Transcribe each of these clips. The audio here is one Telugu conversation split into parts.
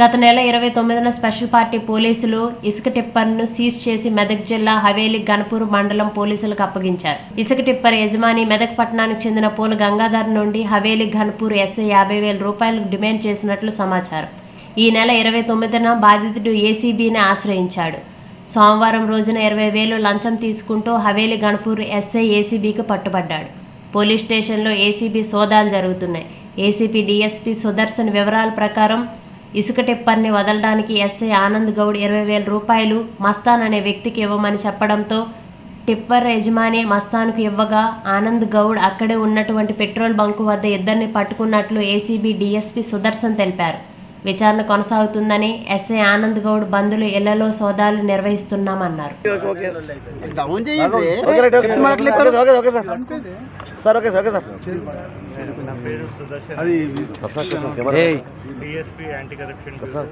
గత నెల ఇరవై తొమ్మిదిన స్పెషల్ పార్టీ పోలీసులు ఇసుక టిప్పర్ను సీజ్ చేసి మెదక్ జిల్లా హవేలి గణపూర్ మండలం పోలీసులకు అప్పగించారు. ఇసుక టిప్పర్ యజమాని మెదక్ పట్టణానికి చెందిన పోల గంగాధర్ నుండి హవేలి ఘన్పూర్ ఎస్ఐ యాభై వేల రూపాయలకు డిమాండ్ చేసినట్లు సమాచారం. ఈ నెల ఇరవై తొమ్మిదిన బాధితుడు ఏసీబీని ఆశ్రయించాడు. సోమవారం రోజున ఇరవై వేలు లంచం తీసుకుంటూ హవేలి గణపూర్ ఎస్ఐ ఏసీబీకి పట్టుబడ్డాడు. పోలీస్ స్టేషన్లో ఏసీబీ సోదాలు జరుగుతున్నాయి. ఏసీపీ డీఎస్పీ సుదర్శన్ వివరాల ప్రకారం ఇసుక టిప్పర్ని వదలడానికి ఎస్ఐ ఆనంద్ గౌడ్ ఇరవై వేల రూపాయలు మస్తాన్ అనే వ్యక్తికి ఇవ్వమని చెప్పడంతో టిప్పర్ యజమాని మస్తాన్కు ఇవ్వగా ఆనంద్ గౌడ్ అక్కడే ఉన్నటువంటి పెట్రోల్ బంకు వద్ద ఇద్దరిని పట్టుకున్నట్లు ఏసీబీ డీఎస్పీ సుదర్శన్ తెలిపారు విచారణ కొనసాగుతుందని ఎస్ఐ ఆనంద్ గౌడ్ బంధులు ఇళ్ళలో సోదాలు నిర్వహిస్తున్నామన్నారు sir sir okay sir. Okay sir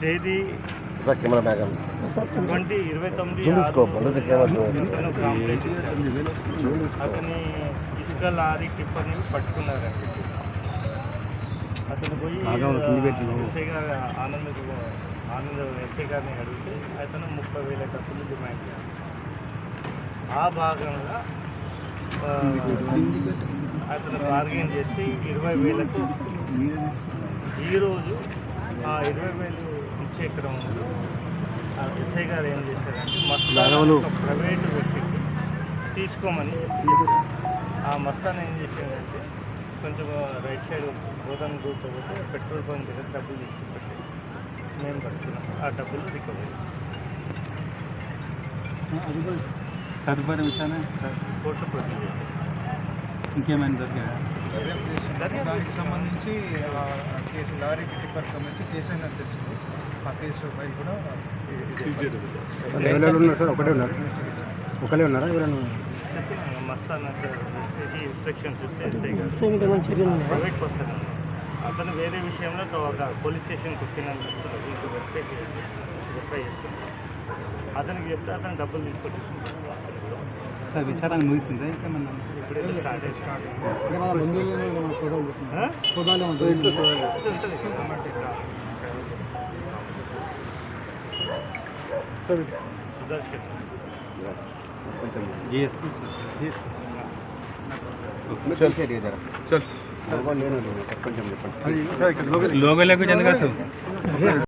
తేదీ? సార్ కెమెరా బ్యాగ్ ట్వంటీ ఇరవై తొమ్మిది అతను ఇసుక లారీ టిప్పర్ని పట్టుకున్నారండి. అతను పోయి. ఎస్ఐ గారు ఆనంద్ ఆనంద్ ఎస్ఐ గారిని అడిగితే అతను ముప్పై వేల డబ్బులు డిమాండ్ చేశాడు ఆ భాగంగా ఆ, అతను బార్గెన్ చేసి ఇరవై వేలకు ఈరోజు ఆ ఇరవై వేలు ఇచ్చే క్రమంలో ఆ ఎస్ఐ గారు ఏం చేశారంటే మస్తాన్ ప్రైవేటు వ్యక్తికి తీసుకోమని. ఆ మస్తాన్ ఏం చేశాడంటే కొంచెం రైట్ సైడ్ గోదాం రూట్లో పోతే పెట్రోల్ బంక్ దగ్గర డబ్బులు తీసుకుపెట్టి మేము పట్టుకున్నాం. ఆ డబ్బులు రికవరీ తదుపరి విషయాన్ని ఇంకేమైనా దొరికాయా దానికి సంబంధించి ఆ, కేసు లారీ టిప్పర్ సంబంధించి కేసు అయినా తెలిసింది ఆ కేసు ఫైల్ కూడా ఎవరెవరు ఉన్నారు సార్? ఒకటే ఉన్నారు. ఒకరే ఉన్నారా? ఎవరైనా? అతను వేరే విషయంలో ఒక పోలీస్ స్టేషన్కి ఇంకో వెబ్సైట్ వెరిఫై చేస్తున్నాడు అతనికి చెప్తే అతను డబ్బులు తీసుకొని సార్ విచారణ ముగిసిందా ఇంకేమన్నా ఇప్పుడే స్టార్ట్ చేసినాడు సుదర్శన్ జిఎస్పీ చల్ నేను కొంచెం చెప్పండి లోగోలోకి ఎందుకు వస్తావు